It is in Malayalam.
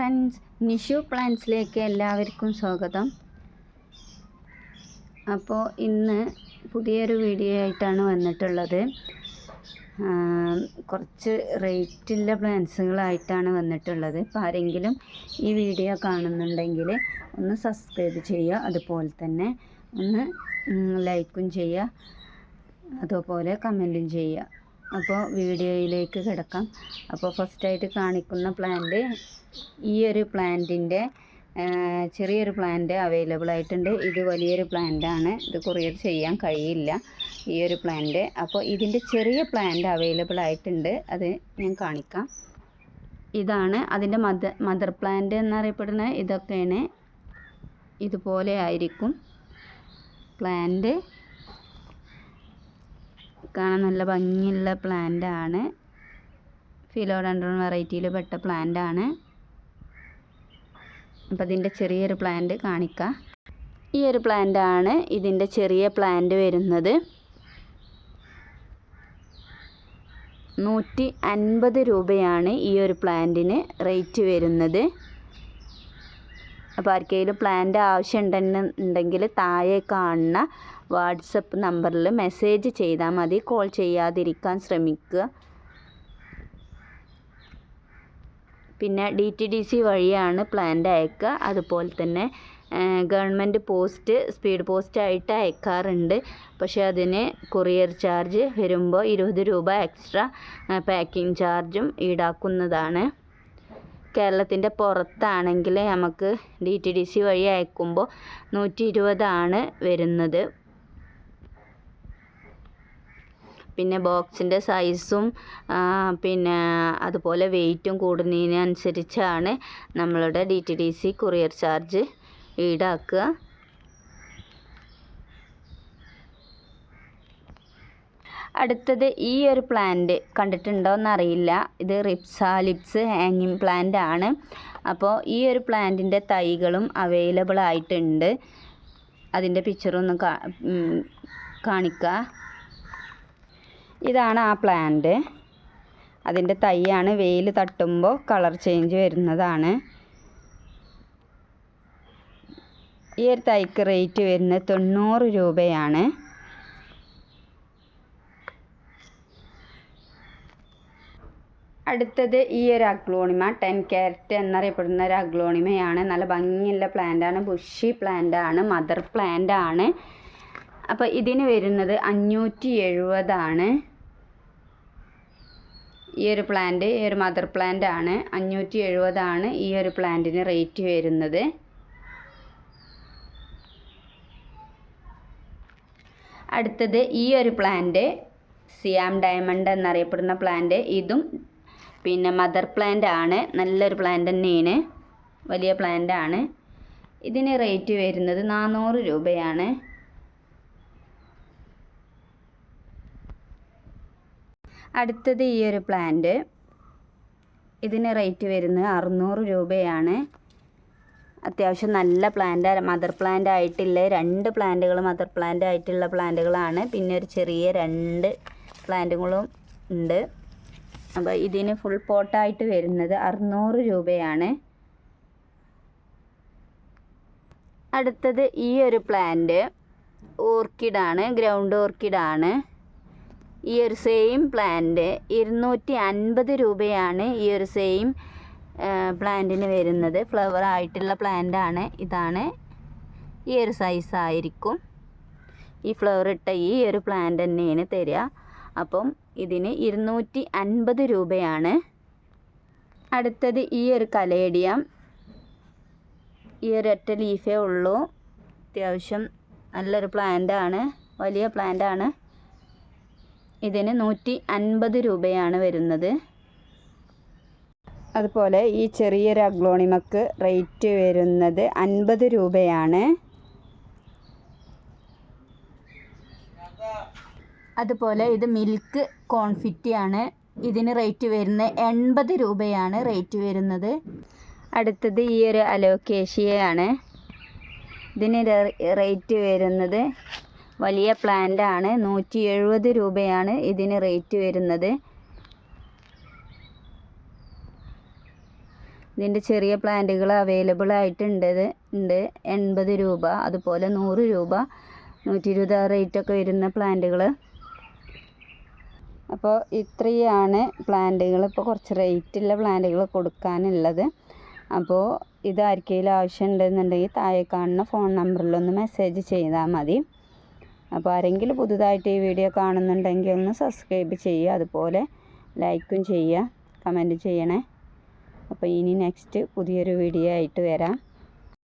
ഫ്രണ്ട്സ് നിഷു പ്ലാന്റ്സിലേക്ക് എല്ലാവർക്കും സ്വാഗതം. അപ്പോൾ ഇന്ന് പുതിയൊരു വീഡിയോ ആയിട്ടാണ് വന്നിട്ടുള്ളത്. കുറച്ച് റേറ്റുള്ള പ്ലാന്റ്സുകളായിട്ടാണ് വന്നിട്ടുള്ളത്. അപ്പോൾ ആരെങ്കിലും ഈ വീഡിയോ കാണുന്നുണ്ടെങ്കിൽ ഒന്ന് സബ്സ്ക്രൈബ് ചെയ്യുക. അതുപോലെ തന്നെ ഒന്ന് ലൈക്കും ചെയ്യുക. അതുപോലെ കമന്റും ചെയ്യുക. അപ്പോൾ വീഡിയോയിലേക്ക് കിടക്കാം. അപ്പോൾ ഫസ്റ്റായിട്ട് കാണിക്കുന്ന പ്ലാന്റ് ഈ ഒരു പ്ലാന്റിന്റെ ചെറിയൊരു പ്ലാന്റ് അവൈലബിൾ ആയിട്ടുണ്ട്. ഇത് വലിയൊരു പ്ലാന്റാണ് ഇത് കൊറിയർ ചെയ്യാൻ കഴിയില്ല ഈ ഒരു പ്ലാന്റ് അപ്പോൾ ഇതിന്റെ ചെറിയ പ്ലാന്റ് അവൈലബിൾ ആയിട്ടുണ്ട്. അത് ഞാൻ കാണിക്കാം. ഇതാണ് അതിന്റെ മദർ മദർ പ്ലാന്റ് എന്നറിയപ്പെടുന്ന ഇതൊക്കെയാണ്. ഇതുപോലെ ആയിരിക്കും പ്ലാന്റ് കാണാൻ നല്ല ഭംഗിയുള്ള പ്ലാന്റ് ആണ്. ഫിലോഡൻഡ്രോൺ വെറൈറ്റിയിൽ പെട്ട പ്ലാന്റ് ആണ്. അപ്പം ഇതിന്റെ ചെറിയൊരു പ്ലാന്റ് കാണിക്കാം. ഈ ഒരു പ്ലാന്റ് ആണ് ഇതിന്റെ ചെറിയ പ്ലാന്റ് വരുന്നത്. നൂറ്റി അൻപത് രൂപയാണ് ഈ ഒരു പ്ലാന്റിന് റേറ്റ് വരുന്നത്. അപ്പോൾ ആർക്കെങ്കിലും പ്ലാന്റ് ആവശ്യം ഉണ്ടെന്നുണ്ടെങ്കിൽ താഴെ കാണുന്ന വാട്സപ്പ് നമ്പറിൽ മെസ്സേജ് ചെയ്താൽ മതി. കോൾ ചെയ്യാതിരിക്കാൻ ശ്രമിക്കുക. പിന്നെ ഡി ടി ഡി സി വഴിയാണ് പ്ലാന്റ് അയക്കുക. അതുപോലെ തന്നെ ഗവൺമെന്റ് പോസ്റ്റ് സ്പീഡ് പോസ്റ്റായിട്ട് അയക്കാറുണ്ട്. പക്ഷേ അതിന് കൊറിയർ ചാർജ് വരുമ്പോൾ ഇരുപത് രൂപ എക്സ്ട്രാ പാക്കിംഗ് ചാർജും ഈടാക്കുന്നതാണ്. കേരളത്തിന്റെ പുറത്താണെങ്കിൽ നമുക്ക് ഡി ടി ഡി സി വഴി അയക്കുമ്പോൾ നൂറ്റി ഇരുപതാണ് വരുന്നത്. പിന്നെ ബോക്സിന്റെ സൈസും പിന്നെ അതുപോലെ വെയിറ്റും കൂടുന്നതിനനുസരിച്ചാണ് നമ്മളുടെ D T D C courier charge ഈടാക്കുക. അടുത്തത് ഈ ഒരു പ്ലാന്റ് കണ്ടിട്ടുണ്ടോ എന്നറിയില്ല ഇത് റിപ്സാലിപ്സ് ഹാങ്ങിങ് പ്ലാന്റ് ആണ്. അപ്പോൾ ഈ ഒരു പ്ലാന്റിന്റെ തൈകളും അവൈലബിൾ ആയിട്ടുണ്ട് അതിന്റെ പിക്ചറൊന്ന് കാണിക്കുക ഇതാണ് ആ പ്ലാന്റ്. അതിന്റെ തൈയാണ് വെയിൽ തട്ടുമ്പോൾ കളർ ചേഞ്ച് വരുന്നതാണ്. ഈ ഒരു തൈക്ക് റേറ്റ് വരുന്നത് തൊണ്ണൂറ് രൂപയാണ്. അടുത്തത് ഈ ഒരു അഗ്ലോണിമ ടെൻ ക്യാരറ്റ് എന്നറിയപ്പെടുന്ന ഒരു അഗ്ലോണിമയാണ്. നല്ല ഭംഗിയുള്ള പ്ലാന്റാണ്. ബുഷി പ്ലാന്റാണ് മദർ പ്ലാന്റ് ആണ് അപ്പോൾ ഇതിന് വരുന്നത് അഞ്ഞൂറ്റി എഴുപതാണ്. ഈ ഒരു പ്ലാന്റ് ഈ ഒരു മദർ പ്ലാന്റ് ആണ്. അഞ്ഞൂറ്റി എഴുപതാണ് ഈ ഒരു പ്ലാന്റിന് റേറ്റ് വരുന്നത്. അടുത്തത് ഈ ഒരു പ്ലാന്റ് സിയാം ഡയമണ്ട് എന്നറിയപ്പെടുന്ന പ്ലാന്റ് ഇതും പിന്നെ മദർ പ്ലാന്റ് ആണ്. നല്ലൊരു പ്ലാന്റ് തന്നെയാണ്. വലിയ പ്ലാന്റ് ആണ്. ഇതിന് റേറ്റ് വരുന്നത് നാനൂറ് രൂപയാണ്. അടുത്തത് ഈ ഒരു പ്ലാന്റ് ഇതിന് റേറ്റ് വരുന്നത് അറുന്നൂറ് രൂപയാണ്. അത്യാവശ്യം നല്ല പ്ലാന്റ് മദർ പ്ലാന്റ് ആയിട്ടുള്ള രണ്ട് പ്ലാന്റുകൾ മദർ പ്ലാന്റ് ആയിട്ടുള്ള പ്ലാന്റുകളാണ് പിന്നെ ഒരു ചെറിയ രണ്ട് പ്ലാന്റുകളും ഉണ്ട്. അപ്പോൾ ഇതിന് ഫുൾ പോട്ടായിട്ട് വരുന്നത് അറുന്നൂറ് രൂപയാണ്. അടുത്തത് ഈ ഒരു പ്ലാന്റ് ഓർക്കിഡാണ് ഗ്രൗണ്ട് ഓർക്കിഡാണ് ഈ ഒരു സെയിം പ്ലാന്റ് ഇരുന്നൂറ്റി അൻപത് രൂപയാണ് ഈ ഒരു സെയിം പ്ലാന്റിന് വരുന്നത്. ഫ്ലവർ ആയിട്ടുള്ള പ്ലാന്റ് ആണ്. ഇതാണ്. ഈ ഒരു സൈസ് ആയിരിക്കും. ഈ ഫ്ലവർ ഇട്ട ഈ ഒരു പ്ലാന്റ് തന്നെയാണ് തരിക. അപ്പം ഇതിന് ഇരുന്നൂറ്റി അൻപത് രൂപയാണ്. അടുത്തത് ഈ ഒരു കലേഡിയം. ഈ ഒരു ഒറ്റ ലീഫേ ഉള്ളൂ. അത്യാവശ്യം നല്ലൊരു പ്ലാന്റ് ആണ്. വലിയ പ്ലാന്റ് ആണ്. ഇതിന് നൂറ്റി അൻപത് രൂപയാണ് വരുന്നത്. അതുപോലെ ഈ ചെറിയൊരു അഗ്ലോണിമക്ക് റേറ്റ് വരുന്നത് അൻപത് രൂപയാണ്. അതുപോലെ ഇത് മിൽക്ക് കോൺഫിറ്റിയാണ്. ഇതിന് റേറ്റ് വരുന്നത് എൺപത് രൂപയാണ് റേറ്റ് വരുന്നത്. അടുത്തത് ഈ ഒരു അലോക്കേഷ്യയാണ് ഇതിന് റേറ്റ് വരുന്നത് വലിയ പ്ലാന്റ് ആണ് നൂറ്റി എഴുപത് രൂപയാണ് ഇതിന് റേറ്റ് വരുന്നത്. ഇതിന്റെ ചെറിയ പ്ലാന്റുകൾ അവൈലബിൾ ആയിട്ടുണ്ട്. ഉണ്ട്. എൺപത് രൂപ. അതുപോലെ നൂറ് രൂപ. നൂറ്റി ഇരുപത് ആ റേറ്റൊക്കെ വരുന്ന പ്ലാന്റുകൾ. അപ്പോൾ ഇത്രയാണ് പ്ലാന്റുകൾ. ഇപ്പോൾ കുറച്ച് റേറ്റുള്ള പ്ലാന്റുകൾ കൊടുക്കാനുള്ളത്. അപ്പോൾ ഇത് ആർക്കെങ്കിലും ആവശ്യമുണ്ടെന്നുണ്ടെങ്കിൽ താഴെ കാണുന്ന ഫോൺ നമ്പറിലൊന്ന് മെസ്സേജ് ചെയ്താൽ മതി. അപ്പോൾ ആരെങ്കിലും പുതുതായിട്ട് ഈ വീഡിയോ കാണുന്നുണ്ടെങ്കിൽ ഒന്ന് സബ്സ്ക്രൈബ് ചെയ്യുക അതുപോലെ ലൈക്കും ചെയ്യുക കമന്റ് ചെയ്യണേ. അപ്പോൾ ഇനി നെക്സ്റ്റ് പുതിയൊരു വീഡിയോ ആയിട്ട് വരാം.